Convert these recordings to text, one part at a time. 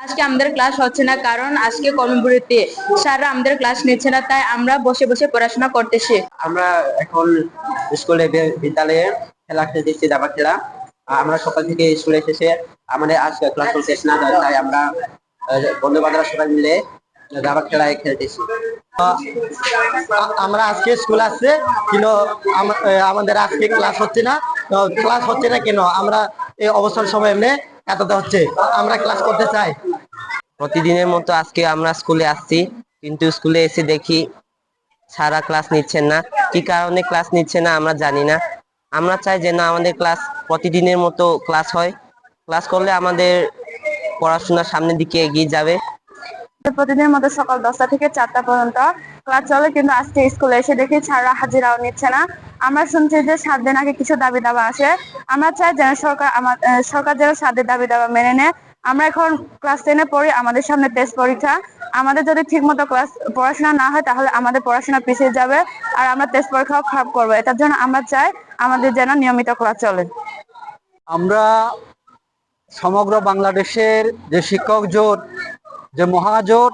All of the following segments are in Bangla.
আজকে আমাদের ক্লাস হচ্ছে না কারণ আজকে কর্মবিরতি। স্যাররা আমাদের ক্লাস নিচ্ছে না তাই আমরা বসে বসে পড়াশোনা করতেছি। আমরা এখন স্কুলে বিদ্যালয়ে খেলা খেলতেছি দাবা খেলা আমরা সকাল থেকে স্কুলে এসেছে। আমাদের আজকে ক্লাস চলতেছে না তাই আমরা বন্ধু বান্ধবরা সবাই মিলে দাবা খেলায় খেলতেছি আমরা আজকে স্কুল আসছে কিন্তু আমাদের আজকে ক্লাস হচ্ছে না ক্লাস হচ্ছে না কেন? আমরা এই অবসর সময় এমনি কাটাতে হচ্ছে। আমরা ক্লাস করতে চাই। প্রতিদিনের মতো আজকে আমরা স্কুলে আসছি, কিন্তু স্কুলে এসে দেখি সারা ক্লাস নিচ্ছেন না। কি কারণে ক্লাস নিচ্ছে না আমরা জানি না। আমরা চাই যেন আমাদের ক্লাস প্রতিদিনের মতো ক্লাস হয়। ক্লাস করলে আমাদের পড়াশোনা সামনের দিকে এগিয়ে যাবে। প্রতিদিনের মতো সকাল দশটা থেকে চারটা পর্যন্ত ক্লাস চলে, কিন্তু আজকে স্কুলে এসে দেখি ছাড়া হাজিরাও নিচ্ছে না। আমরা শুনছি যে সাত দিন আগে কিছু দাবি দাবা আসে আমরা চাই যেন সরকার আমার সরকার যেন সাদের দাবি দাবা মেনে নেয়। আমরা এখন ক্লাস টেনে পড়ি, আমাদের সামনে টেস্ট পরীক্ষা। আমাদের যদি ঠিক মতো ক্লাস পড়াশোনা না হয়, তাহলে আমাদের পড়াশোনা পিছিয়ে যাবে আর আমরা টেস্ট পরীক্ষাও খারাপ করব। এটার জন্য আমরা চাই আমাদের যেন নিয়মিত ক্লাস চলে। আমরা সমগ্র বাংলাদেশের যে শিক্ষক জোট, যে মহাজোট,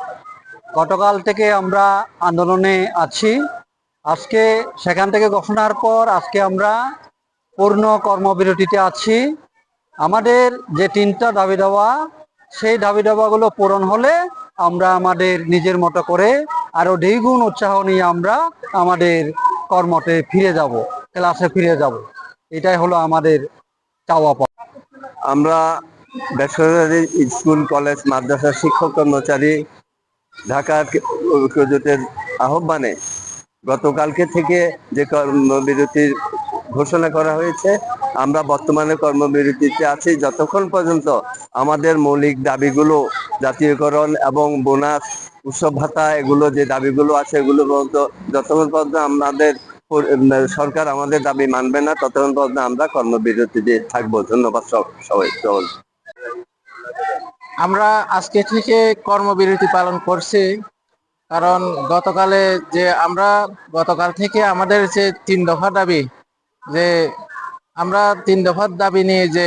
গতকাল থেকে আমরা আন্দোলনে আছি। আজকে সেখান থেকে ঘোষণার পর আজকে আমরা পূর্ণ কর্মবিরতিতে আছি। আমাদের যে তিনটা দাবি দাওয়া, সেই দাবি দেওয়াগুলো পূরণ হলে আমরা আমাদের নিজের মতো করে আরও দ্বিগুণ উৎসাহ নিয়ে আমরা আমাদের কর্মতে ফিরে যাব, ক্লাসে ফিরে যাব। এটাই হলো আমাদের চাওয়া পাওয়া আমরা বেসরকারি স্কুল, কলেজ মাদ্রাসা শিক্ষক কর্মচারী ঢাকা ঐক্যজোটের আহ্বানে গতকালকে থেকে যে কর্মবিরতির ঘোষণা করা হয়েছে আমরা বর্তমানে কর্মবিরতিতে আছি। যতক্ষণ পর্যন্ত আমাদের মৌলিক দাবিগুলো, জাতীয়করণ এবং বোনাস, উৎসব ভাতা এগুলো যে দাবিগুলো আছে এগুলো পর্যন্ত, যতক্ষণ পর্যন্ত আমাদের সরকার আমাদের দাবি মানবে না, ততক্ষণ পর্যন্ত আমরা কর্মবিরতিতে থাকব। ধন্যবাদ সব- সবাই আমরা আজকে থেকে কর্মবিরতি পালন করছি। কারণ গতকালে যে আমরা গতকাল থেকে আমাদের যে তিন দফা দাবি, যে আমরা তিন দফার দাবি নিয়ে যে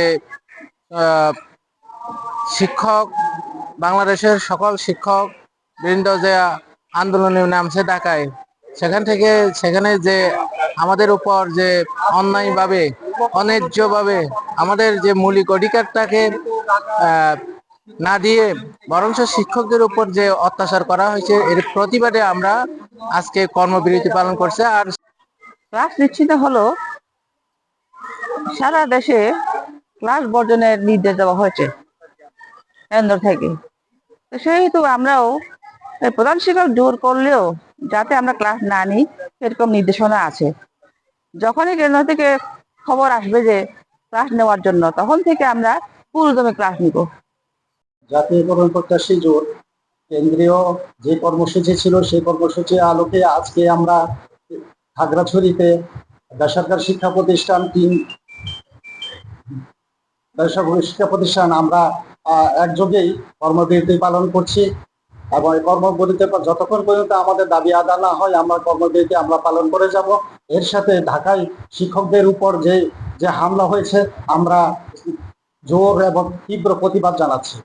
শিক্ষক, বাংলাদেশের সকল শিক্ষক বৃন্দ যে আন্দোলনে নামছে ঢাকায়, সেখান থেকে, সেখানে যে আমাদের উপর যে অন্যায়ভাবে, অন্যায্যভাবে আমাদের যে মৌলিক অধিকারটাকে না দিয়ে বরঞ্চ শিক্ষকদের উপর যে অত্যাচার করা হয়েছে, এর প্রতিবাদে আমরা আজকে কর্মবিরতি পালন করছে। আর ক্লাস নিশ্চিত হলো সারা দেশে ক্লাস বর্জনের নির্দেশ দেওয়া হয়েছে কেন্দ্র থেকে। সেহেতু আমরাও প্রধান শিক্ষক জোর করলেও যাতে আমরা ক্লাস না নিই, সেরকম নির্দেশনা আছে। যখনই কেন্দ্র থেকে খবর আসবে যে ক্লাস নেওয়ার জন্য, তখন থেকে আমরা পুরোদমে ক্লাস নিব। জাতীয়করণ প্রত্যাশী জোট, কেন্দ্রীয় যে কর্মসূচি ছিল, সেই কর্মসূচির আলোকে আজকে আমরা খাগড়াছড়িতে বেসরকারি শিক্ষা প্রতিষ্ঠান তিন শিক্ষা প্রতিষ্ঠান, আমরা একযোগেই কর্মবিরতি পালন করছি এবং এই কর্মবিরতির পর যতক্ষণ পর্যন্ত আমাদের দাবি আদা না হয়, আমরা কর্মবিরতি আমরা পালন করে যাব। এর সাথে ঢাকায় শিক্ষকদের উপর যে যে হামলা হয়েছে, আমরা জোর এবং তীব্র প্রতিবাদ জানাচ্ছি।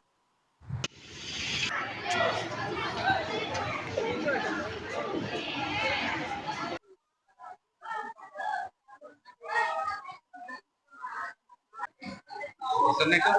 उतरने का